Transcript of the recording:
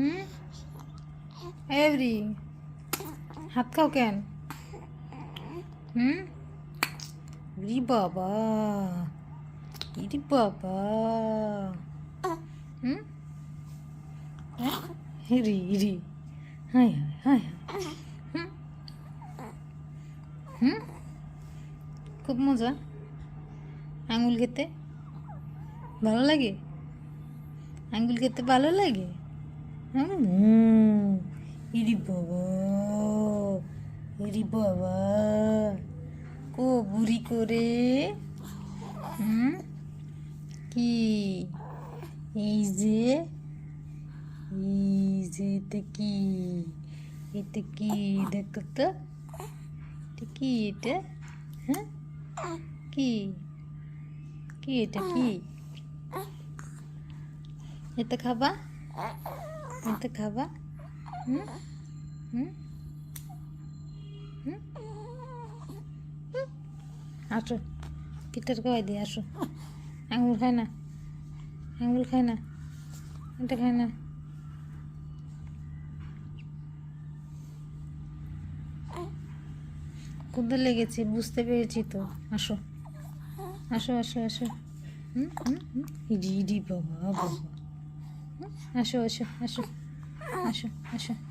হুম? Every. হাত খাও কেন? হুম? রি বাবা। ইরি বাবা। হুম? হ্যাঁ? রি রি হাই হাই হুম? হুম? খুব মজা। আঙুল খেতে। ভালো লাগে? আঙ্গুল খেতে ভালো লাগে? হুম। ইরি বাবা ইরি বাবা। কো বুড়ি করে। হুম? কি? এই যে এই যে এটা কি? এটা কি? দেখো তো এটা কি এটা? হ্যাঁ কি? কি এটা কি? এটা খাবা? এটা খাবা হুম হুম হুম? আসো পিঠার খাওয়াই দিয়ে আসো আঙুল খায় না আঙুল খায় না এটা খায় না ক্ষুদে লেগেছে, বুঝতে পেরেছি তো। আসো। আসো আসো আসো। হুম? হুম? হুম? ইডি ইডি, বাবা বাবা? আসো আসো আসো আসো আসো।